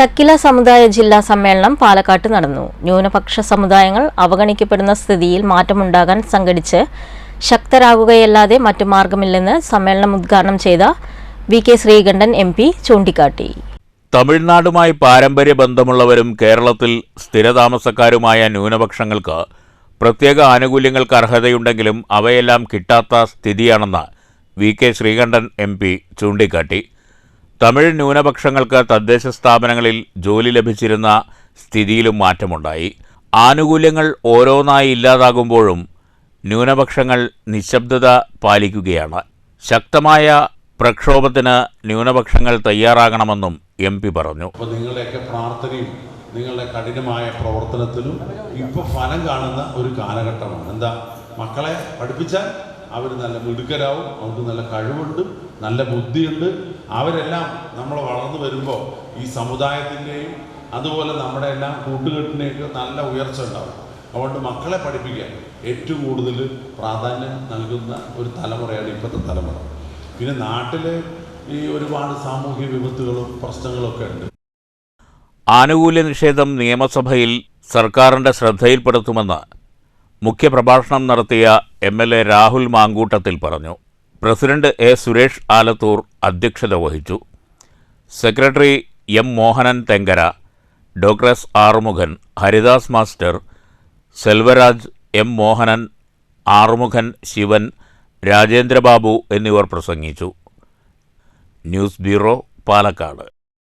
ചക്കില സമുദായ ജില്ലാ സമ്മേളനം പാലക്കാട്ട് നടന്നു. ന്യൂനപക്ഷ സമുദായങ്ങൾ അവഗണിക്കപ്പെടുന്ന സ്ഥിതിയിൽ മാറ്റമുണ്ടാകാൻ സംഘടിച്ച് ശക്തരാകുകയല്ലാതെ മറ്റു മാർഗമില്ലെന്ന് സമ്മേളനം ഉദ്ഘാടനം ചെയ്ത V K Sreekandan M P ചൂണ്ടിക്കാട്ടി. തമിഴ്നാടുമായി പാരമ്പര്യ ബന്ധമുള്ളവരും കേരളത്തിൽ സ്ഥിരതാമസക്കാരുമായ ന്യൂനപക്ഷങ്ങൾക്ക് പ്രത്യേക ആനുകൂല്യങ്ങൾക്ക് അർഹതയുണ്ടെങ്കിലും അവയെല്ലാം കിട്ടാത്ത സ്ഥിതിയാണെന്ന് V K Sreekandan M P ചൂണ്ടിക്കാട്ടി. തമിഴ് ന്യൂനപക്ഷങ്ങൾക്ക് തദ്ദേശ സ്ഥാപനങ്ങളിൽ ജോലി ലഭിച്ചിരുന്ന സ്ഥിതിയിലും മാറ്റമുണ്ടായി. ആനുകൂല്യങ്ങൾ ഓരോന്നായി ഇല്ലാതാകുമ്പോഴും ന്യൂനപക്ഷങ്ങൾ നിശബ്ദത പാലിക്കുകയാണ്. ശക്തമായ പ്രക്ഷോഭത്തിന് ന്യൂനപക്ഷങ്ങൾ തയ്യാറാകണമെന്നും എം പി പറഞ്ഞു. നിങ്ങളുടെയൊക്കെ പ്രാർത്ഥനയും നിങ്ങളുടെ കഠിനമായ പ്രവർത്തനത്തിലും ഇപ്പോൾ ഫലം കാണുന്ന ഒരു കാലഘട്ടമാണ്. എന്താ? മക്കളെ പഠിപ്പിച്ചാൽ അവർ നല്ല മിടുക്കരാവും അവർക്ക് നല്ല കഴിവുണ്ട് നല്ല ബുദ്ധിയുണ്ട്. അവരെല്ലാം നമ്മൾ വളർന്നു വരുമ്പോൾ ഈ സമുദായത്തിന്റെയും അതുപോലെ നമ്മുടെ എല്ലാം കൂട്ടുകെട്ടിനെയൊക്കെ നല്ല ഉയർച്ച ഉണ്ടാവും. അതുകൊണ്ട് മക്കളെ പഠിപ്പിക്കാൻ ഏറ്റവും കൂടുതൽ പ്രാധാന്യം നൽകുന്ന ഒരു തലമുറയാണ് ഇപ്പോഴത്തെ തലമുറ. പിന്നെ നാട്ടിൽ ഈ ഒരുപാട് സാമൂഹ്യ വിപത്തുകളും പ്രശ്നങ്ങളൊക്കെ ഉണ്ട്. ആനുകൂല്യ നിഷേധം നിയമസഭയിൽ സർക്കാരിന്റെ ശ്രദ്ധയിൽപ്പെടുത്തുമെന്ന് മുഖ്യപ്രഭാഷണം നടത്തിയ M L A Rahul Mamkootathil പറഞ്ഞു. പ്രസിഡന്റ് എ സുരേഷ് ആലത്തൂർ അധ്യക്ഷത വഹിച്ചു. Secretary M Mohanan Thenkara doctor S Arumukhan Haridas master Selvaraj M Mohanan Arumukhan Sivan Rajendrababu എന്നിവർ പ്രസംഗിച്ചു. News bureau Palakkad.